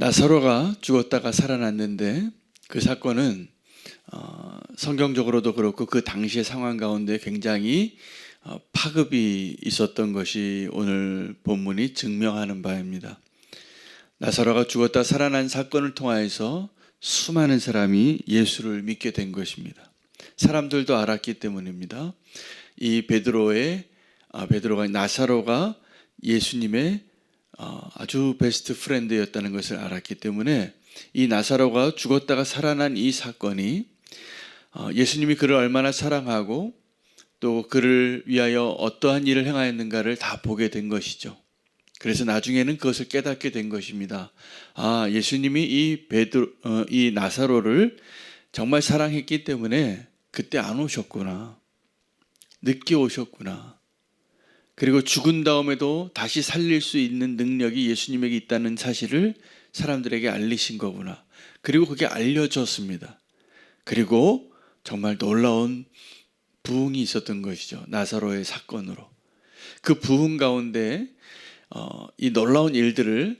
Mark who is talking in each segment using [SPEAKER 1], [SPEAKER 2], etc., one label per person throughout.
[SPEAKER 1] 나사로가 죽었다가 살아났는데 그 사건은 어, 성경적으로도 그렇고 그 당시의 상황 가운데 굉장히 어, 파급이 있었던 것이 오늘 본문이 증명하는 바입니다. 나사로가 죽었다 살아난 사건을 통하여서 수많은 사람이 예수를 믿게 된 것입니다. 사람들도 알았기 때문입니다. 이 베드로의 아, 베드로가 나사로가 예수님의 어, 아주 베스트 프렌드였다는 것을 알았기 때문에 이 나사로가 죽었다가 살아난 이 사건이 어, 예수님이 그를 얼마나 사랑하고 또 그를 위하여 어떠한 일을 행하였는가를 다 보게 된 것이죠. 그래서 나중에는 그것을 깨닫게 된 것입니다. 아, 예수님이 이 베드로, 어, 이 나사로를 정말 사랑했기 때문에 그때 안 오셨구나. 늦게 오셨구나. 그리고 죽은 다음에도 다시 살릴 수 있는 능력이 예수님에게 있다는 사실을 사람들에게 알리신 거구나. 그리고 그게 알려졌습니다. 그리고 정말 놀라운 부흥이 있었던 것이죠. 나사로의 사건으로. 그 부흥 가운데 어, 이 놀라운 일들을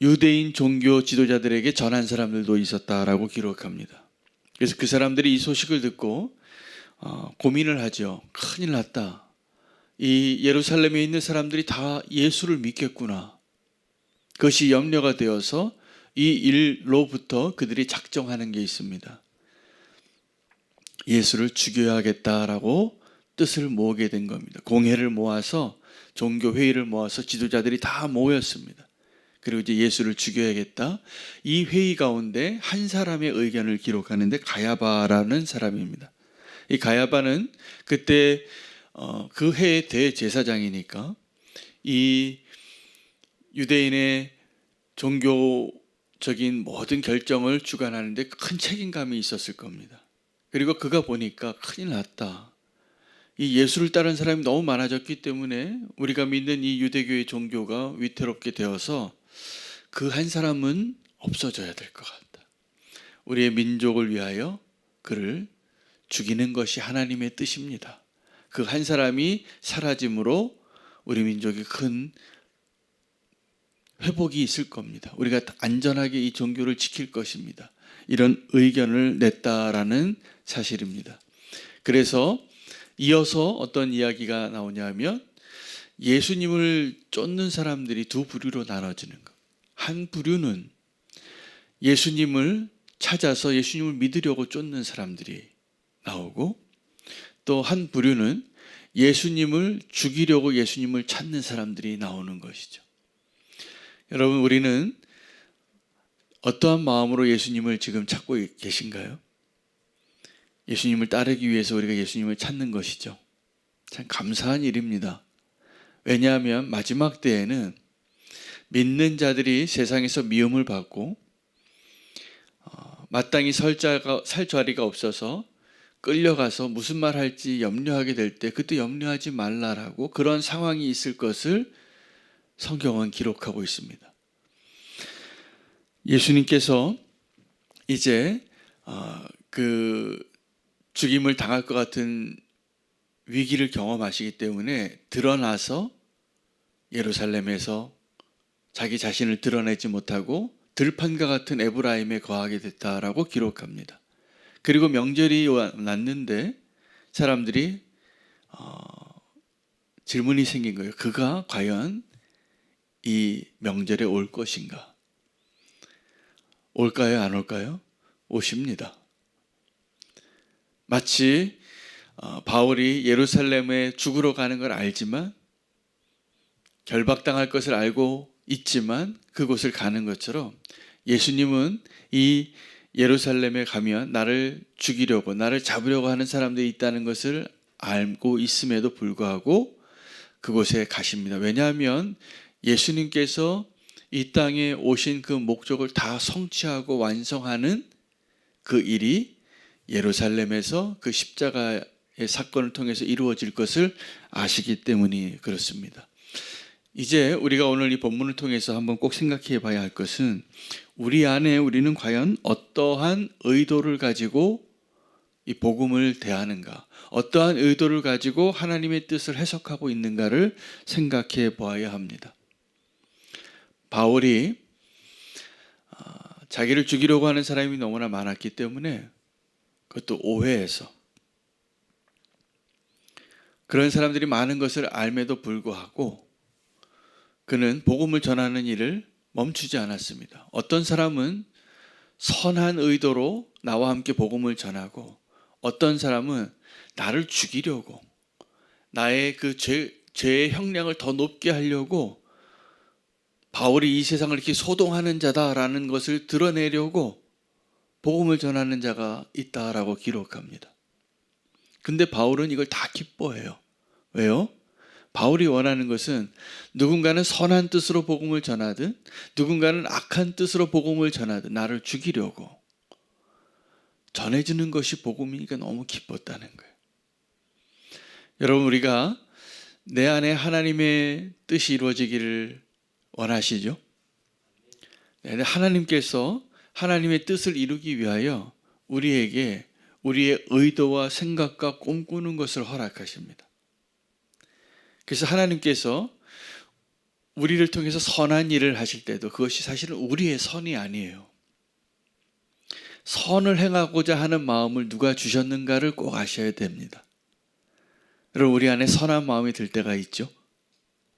[SPEAKER 1] 유대인 종교 지도자들에게 전한 사람들도 있었다라고 기록합니다. 그래서 그 사람들이 이 소식을 듣고 어, 고민을 하죠. 큰일 났다. 이 예루살렘에 있는 사람들이 다 예수를 믿겠구나. 그것이 염려가 되어서 이 일로부터 그들이 작정하는 게 있습니다. 예수를 죽여야겠다라고 뜻을 모으게 된 겁니다. 공회를 모아서 종교 회의를 모아서 지도자들이 다 모였습니다. 그리고 이제 예수를 죽여야겠다. 이 회의 가운데 한 사람의 의견을 기록하는데 가야바라는 사람입니다. 이 가야바는 그때 어, 그 해의 대제사장이니까 이 유대인의 종교적인 모든 결정을 주관하는데 큰 책임감이 있었을 겁니다. 그리고 그가 보니까 큰일 났다. 이 예수를 따르는 사람이 너무 많아졌기 때문에 우리가 믿는 이 유대교의 종교가 위태롭게 되어서 그 한 사람은 없어져야 될 것 같다. 우리의 민족을 위하여 그를 죽이는 것이 하나님의 뜻입니다. 그 한 사람이 사라짐으로 우리 민족이 큰 회복이 있을 겁니다. 우리가 안전하게 이 종교를 지킬 것입니다. 이런 의견을 냈다라는 사실입니다. 그래서 이어서 어떤 이야기가 나오냐면 예수님을 쫓는 사람들이 두 부류로 나눠지는 것. 한 부류는 예수님을 찾아서 예수님을 믿으려고 쫓는 사람들이 나오고 또 한 부류는 예수님을 죽이려고 예수님을 찾는 사람들이 나오는 것이죠. 여러분, 우리는 어떠한 마음으로 예수님을 지금 찾고 계신가요? 예수님을 따르기 위해서 우리가 예수님을 찾는 것이죠. 참 감사한 일입니다. 왜냐하면 마지막 때에는 믿는 자들이 세상에서 미움을 받고 어, 마땅히 설, 자가, 살 자리가 없어서 끌려가서 무슨 말 할지 염려하게 될 때 그때 염려하지 말라라고 그런 상황이 있을 것을 성경은 기록하고 있습니다. 예수님께서 이제 어, 그 죽임을 당할 것 같은 위기를 경험하시기 때문에 드러나서 예루살렘에서 자기 자신을 드러내지 못하고 들판과 같은 에브라임에 거하게 됐다라고 기록합니다. 그리고 명절이 났는데 사람들이 어, 질문이 생긴 거예요. 그가 과연 이 명절에 올 것인가? 올까요? 안 올까요? 오십니다. 마치 어, 바울이 예루살렘에 죽으러 가는 걸 알지만 결박당할 것을 알고 있지만 그곳을 가는 것처럼 예수님은 이 예루살렘에 가면 나를 죽이려고 나를 잡으려고 하는 사람들이 있다는 것을 알고 있음에도 불구하고 그곳에 가십니다. 왜냐하면 예수님께서 이 땅에 오신 그 목적을 다 성취하고 완성하는 그 일이 예루살렘에서 그 십자가의 사건을 통해서 이루어질 것을 아시기 때문이 그렇습니다. 이제 우리가 오늘 이 본문을 통해서 한번 꼭 생각해 봐야 할 것은 우리 안에 우리는 과연 어떠한 의도를 가지고 이 복음을 대하는가, 어떠한 의도를 가지고 하나님의 뜻을 해석하고 있는가를 생각해 보아야 합니다. 바울이 자기를 죽이려고 하는 사람이 너무나 많았기 때문에 그것도 오해해서 그런 사람들이 많은 것을 알매도 불구하고 그는 복음을 전하는 일을 멈추지 않았습니다. 어떤 사람은 선한 의도로 나와 함께 복음을 전하고 어떤 사람은 나를 죽이려고 나의 그 죄, 죄의 형량을 더 높게 하려고 바울이 이 세상을 이렇게 소동하는 자다라는 것을 드러내려고 복음을 전하는 자가 있다라고 기록합니다. 근데 바울은 이걸 다 기뻐해요. 왜요? 바울이 원하는 것은 누군가는 선한 뜻으로 복음을 전하든 누군가는 악한 뜻으로 복음을 전하든 나를 죽이려고 전해주는 것이 복음이니까 너무 기뻤다는 거예요. 여러분 우리가 내 안에 하나님의 뜻이 이루어지기를 원하시죠? 네, 하나님께서 하나님의 뜻을 이루기 위하여 우리에게 우리의 의도와 생각과 꿈꾸는 것을 허락하십니다. 그래서 하나님께서 우리를 통해서 선한 일을 하실 때도 그것이 사실은 우리의 선이 아니에요. 선을 행하고자 하는 마음을 누가 주셨는가를 꼭 아셔야 됩니다. 여러분, 우리 안에 선한 마음이 들 때가 있죠?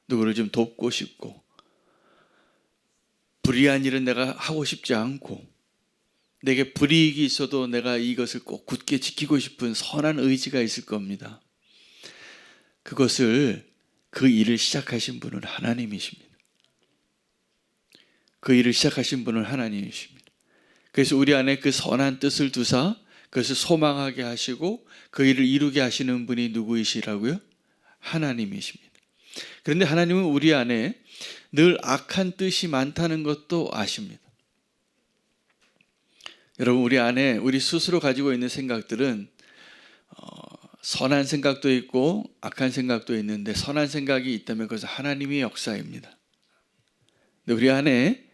[SPEAKER 1] 누구를 좀 돕고 싶고, 불의한 일은 내가 하고 싶지 않고, 내게 불이익이 있어도 내가 이것을 꼭 굳게 지키고 싶은 선한 의지가 있을 겁니다. 그것을 그 일을 시작하신 분은 하나님이십니다. 그 일을 시작하신 분은 하나님이십니다. 그래서 우리 안에 그 선한 뜻을 두사 그것을 소망하게 하시고 그 일을 이루게 하시는 분이 누구이시라고요? 하나님이십니다. 그런데 하나님은 우리 안에 늘 악한 뜻이 많다는 것도 아십니다. 여러분 우리 안에 우리 스스로 가지고 있는 생각들은 어, 선한 생각도 있고 악한 생각도 있는데 선한 생각이 있다면 그것은 하나님의 역사입니다. 근데 우리 안에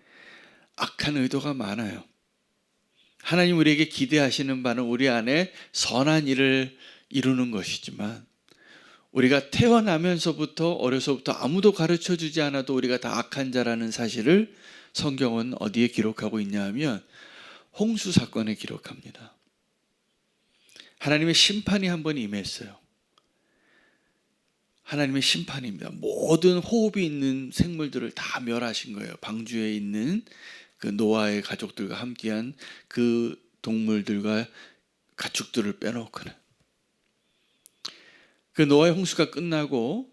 [SPEAKER 1] 악한 의도가 많아요. 하나님 우리에게 기대하시는 바는 우리 안에 선한 일을 이루는 것이지만 우리가 태어나면서부터 어려서부터 아무도 가르쳐 주지 않아도 우리가 다 악한 자라는 사실을 성경은 어디에 기록하고 있냐 하면 홍수 사건에 기록합니다. 하나님의 심판이 한 번 임했어요. 하나님의 심판입니다. 모든 호흡이 있는 생물들을 다 멸하신 거예요. 방주에 있는 그 노아의 가족들과 함께한 그 동물들과 가축들을 빼놓고는 그 노아의 홍수가 끝나고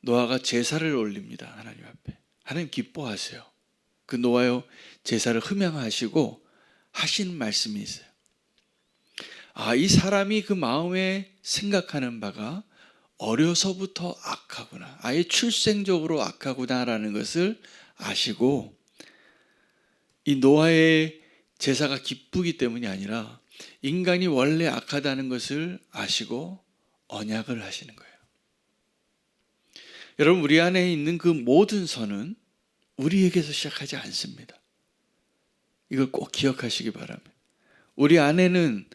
[SPEAKER 1] 노아가 제사를 올립니다. 하나님 앞에. 하나님 기뻐하세요. 그 노아의 제사를 흠양하시고 하신 말씀이 있어요. 아, 이 사람이 그 마음에 생각하는 바가 어려서부터 악하구나. 아예 출생적으로 악하구나라는 것을 아시고 이 노아의 제사가 기쁘기 때문이 아니라 인간이 원래 악하다는 것을 아시고 언약을 하시는 거예요. 여러분, 우리 안에 있는 그 모든 선은 우리에게서 시작하지 않습니다. 이걸 꼭 기억하시기 바랍니다. 우리 안에는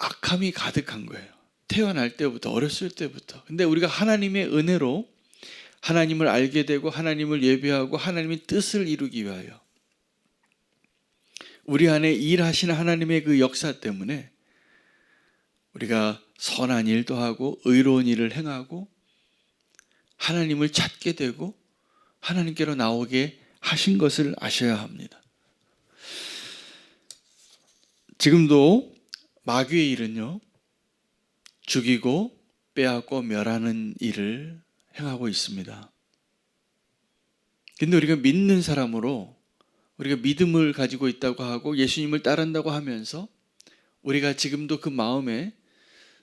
[SPEAKER 1] 악함이 가득한 거예요. 태어날 때부터 어렸을 때부터. 근데 우리가 하나님의 은혜로 하나님을 알게 되고 하나님을 예배하고 하나님의 뜻을 이루기 위하여 우리 안에 일하시는 하나님의 그 역사 때문에 우리가 선한 일도 하고 의로운 일을 행하고 하나님을 찾게 되고 하나님께로 나오게 하신 것을 아셔야 합니다. 지금도 마귀의 일은요, 죽이고 빼앗고 멸하는 일을 행하고 있습니다. 근데 우리가 믿는 사람으로 우리가 믿음을 가지고 있다고 하고 예수님을 따른다고 하면서 우리가 지금도 그 마음에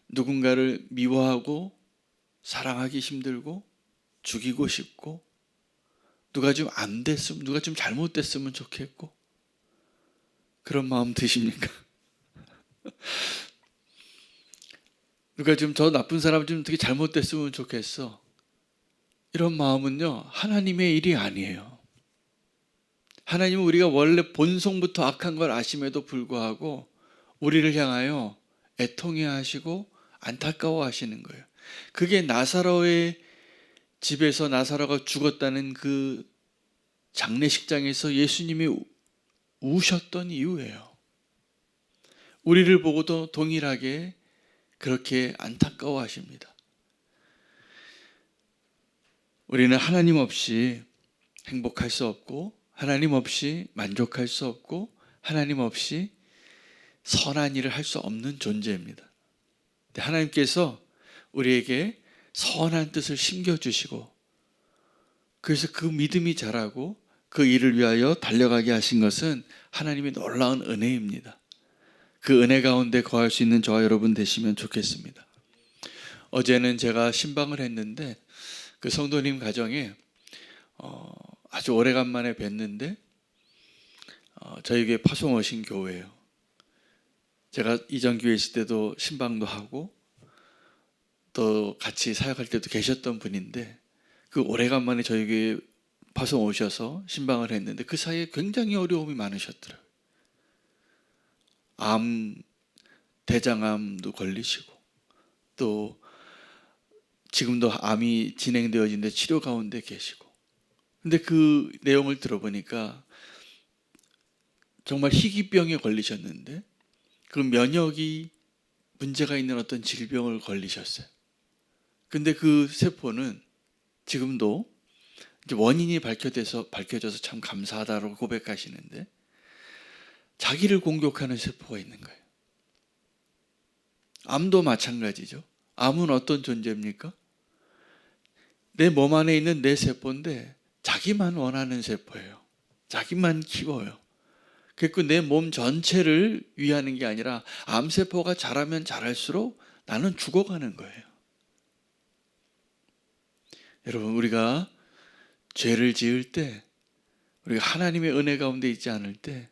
[SPEAKER 1] 누군가를 미워하고 사랑하기 힘들고 죽이고 싶고 누가 좀 안 됐으면 누가 좀 잘못됐으면 좋겠고 그런 마음 드십니까? 누가 좀저 나쁜 사람 좀 되게 잘못됐으면 좋겠어. 이런 마음은요, 하나님의 일이 아니에요. 하나님은 우리가 원래 본성부터 악한 걸 아심에도 불구하고 우리를 향하여 애통해 하시고 안타까워 하시는 거예요. 그게 나사로의 집에서 나사로가 죽었다는 그 장례식장에서 예수님이 우셨던 이유예요. 우리를 보고도 동일하게 그렇게 안타까워 하십니다. 우리는 하나님 없이 행복할 수 없고, 하나님 없이 만족할 수 없고, 하나님 없이 선한 일을 할 수 없는 존재입니다. 하나님께서 우리에게 선한 뜻을 심겨주시고, 그래서 그 믿음이 자라고 그 일을 위하여 달려가게 하신 것은 하나님의 놀라운 은혜입니다. 그 은혜 가운데 거할 수 있는 저와 여러분 되시면 좋겠습니다. 어제는 제가 신방을 했는데 그 성도님 가정에 어, 아주 오래간만에 뵀는데 어, 저에게 파송 오신 교회예요. 제가 이전 교회 있을 때도 신방도 하고 또 같이 사역할 때도 계셨던 분인데 그 오래간만에 교회 파송 오셔서 신방을 했는데 그 사이에 굉장히 어려움이 많으셨더라고요. 암, 대장암도 걸리시고 또 지금도 암이 진행되어지는데 치료 가운데 계시고 근데 그 내용을 들어보니까 정말 희귀병에 걸리셨는데 그 면역이 문제가 있는 어떤 질병을 걸리셨어요. 근데 그 세포는 지금도 원인이 밝혀져서 밝혀져서 참 감사하다고 고백하시는데 자기를 공격하는 세포가 있는 거예요. 암도 마찬가지죠. 암은 어떤 존재입니까? 내 몸 안에 있는 내 세포인데 자기만 원하는 세포예요. 자기만 키워요. 그리고 내 몸 전체를 위하는 게 아니라 암세포가 자라면 자랄수록 나는 죽어가는 거예요. 여러분, 우리가 죄를 지을 때, 우리가 하나님의 은혜 가운데 있지 않을 때,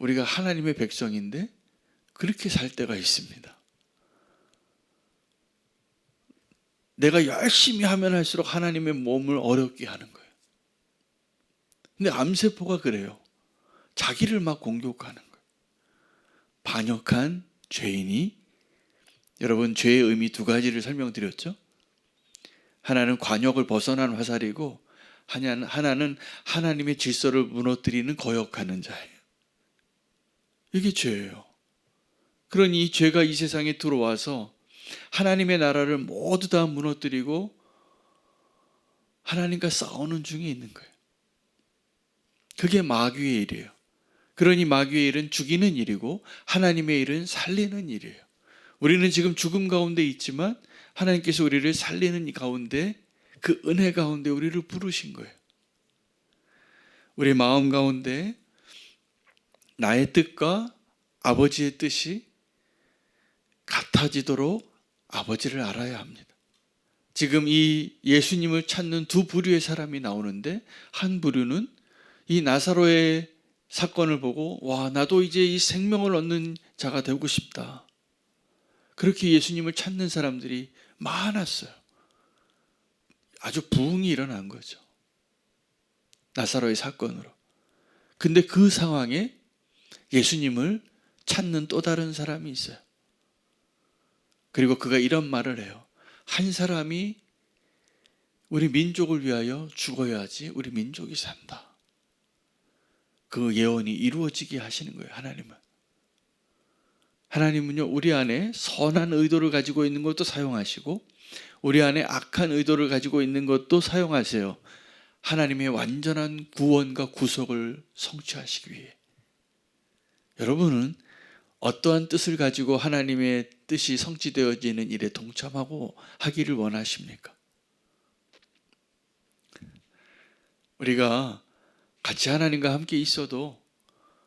[SPEAKER 1] 우리가 하나님의 백성인데, 그렇게 살 때가 있습니다. 내가 열심히 하면 할수록 하나님의 몸을 어렵게 하는 거예요. 근데 암세포가 그래요. 자기를 막 공격하는 거예요. 반역한 죄인이 여러분 죄의 의미 두 가지를 설명드렸죠. 하나는 관역을 벗어난 화살이고 하나는 하나님의 질서를 무너뜨리는 거역하는 자예요. 이게 죄예요. 그러니 이 죄가 이 세상에 들어와서 하나님의 나라를 모두 다 무너뜨리고 하나님과 싸우는 중에 있는 거예요. 그게 마귀의 일이에요. 그러니 마귀의 일은 죽이는 일이고 하나님의 일은 살리는 일이에요. 우리는 지금 죽음 가운데 있지만 하나님께서 우리를 살리는 가운데 그 은혜 가운데 우리를 부르신 거예요. 우리 마음 가운데 나의 뜻과 아버지의 뜻이 같아지도록 아버지를 알아야 합니다. 지금 이 예수님을 찾는 두 부류의 사람이 나오는데 한 부류는 이 나사로의 사건을 보고 와 나도 이제 이 생명을 얻는 자가 되고 싶다. 그렇게 예수님을 찾는 사람들이 많았어요. 아주 부흥이 일어난 거죠. 나사로의 사건으로. 근데 그 상황에 예수님을 찾는 또 다른 사람이 있어요. 그리고 그가 이런 말을 해요. 한 사람이 우리 민족을 위하여 죽어야지 우리 민족이 산다. 그 예언이 이루어지게 하시는 거예요, 하나님은. 하나님은요, 우리 안에 선한 의도를 가지고 있는 것도 사용하시고, 우리 안에 악한 의도를 가지고 있는 것도 사용하세요. 하나님의 완전한 구원과 구속을 성취하시기 위해. 여러분은 어떠한 뜻을 가지고 하나님의 뜻이 성취되어지는 일에 동참하고 하기를 원하십니까? 우리가 같이 하나님과 함께 있어도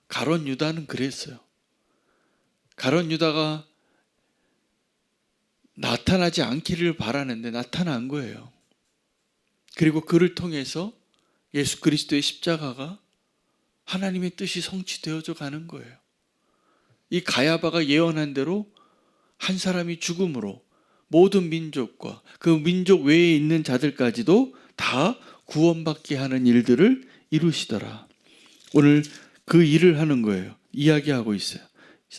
[SPEAKER 1] 가론 유다는 그랬어요. 가론 유다가 나타나지 않기를 바라는데 나타난 거예요. 그리고 그를 통해서 예수 그리스도의 십자가가 하나님의 뜻이 성취되어져 가는 거예요. 이 가야바가 예언한 대로 한 사람이 죽음으로 모든 민족과 그 민족 외에 있는 자들까지도 다 구원받게 하는 일들을 이루시더라. 오늘 그 일을 하는 거예요. 이야기하고 있어요.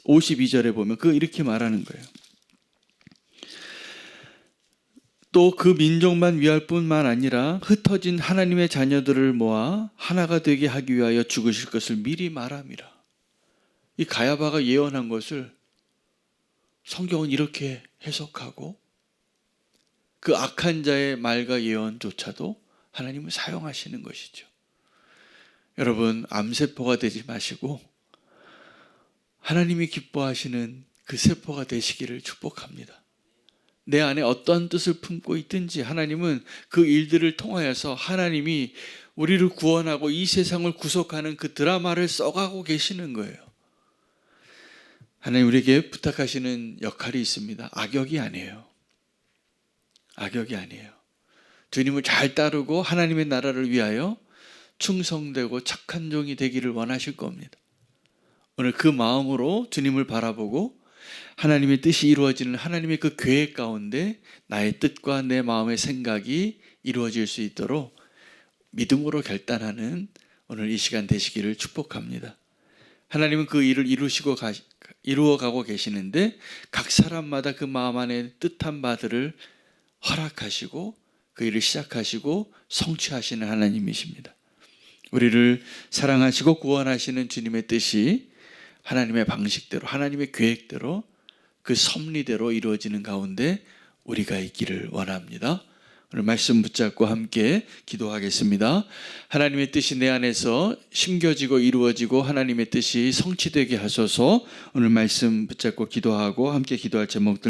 [SPEAKER 1] 52절에 보면 그 이렇게 말하는 거예요. 또 그 민족만 위할 뿐만 아니라 흩어진 하나님의 자녀들을 모아 하나가 되게 하기 위하여 죽으실 것을 미리 말함이라. 이 가야바가 예언한 것을 성경은 이렇게 해석하고 그 악한 자의 말과 예언조차도 하나님은 사용하시는 것이죠. 여러분 암세포가 되지 마시고 하나님이 기뻐하시는 그 세포가 되시기를 축복합니다. 내 안에 어떠한 뜻을 품고 있든지 하나님은 그 일들을 통하여서 하나님이 우리를 구원하고 이 세상을 구속하는 그 드라마를 써가고 계시는 거예요. 하나님 우리에게 부탁하시는 역할이 있습니다. 악역이 아니에요. 악역이 아니에요. 주님을 잘 따르고 하나님의 나라를 위하여 충성되고 착한 종이 되기를 원하실 겁니다. 오늘 그 마음으로 주님을 바라보고 하나님의 뜻이 이루어지는 하나님의 그 계획 가운데 나의 뜻과 내 마음의 생각이 이루어질 수 있도록 믿음으로 결단하는 오늘 이 시간 되시기를 축복합니다. 하나님은 그 일을 이루시고 가, 이루어 가고 계시는데 각 사람마다 그 마음 안에 뜻한 바들을 허락하시고 그 일을 시작하시고 성취하시는 하나님이십니다. 우리를 사랑하시고 구원하시는 주님의 뜻이 하나님의 방식대로 하나님의 계획대로 그 섭리대로 이루어지는 가운데 우리가 있기를 원합니다. 오늘 말씀 붙잡고 함께 기도하겠습니다. 하나님의 뜻이 내 안에서 심겨지고 이루어지고 하나님의 뜻이 성취되게 하소서. 오늘 말씀 붙잡고 기도하고 함께 기도할 제목들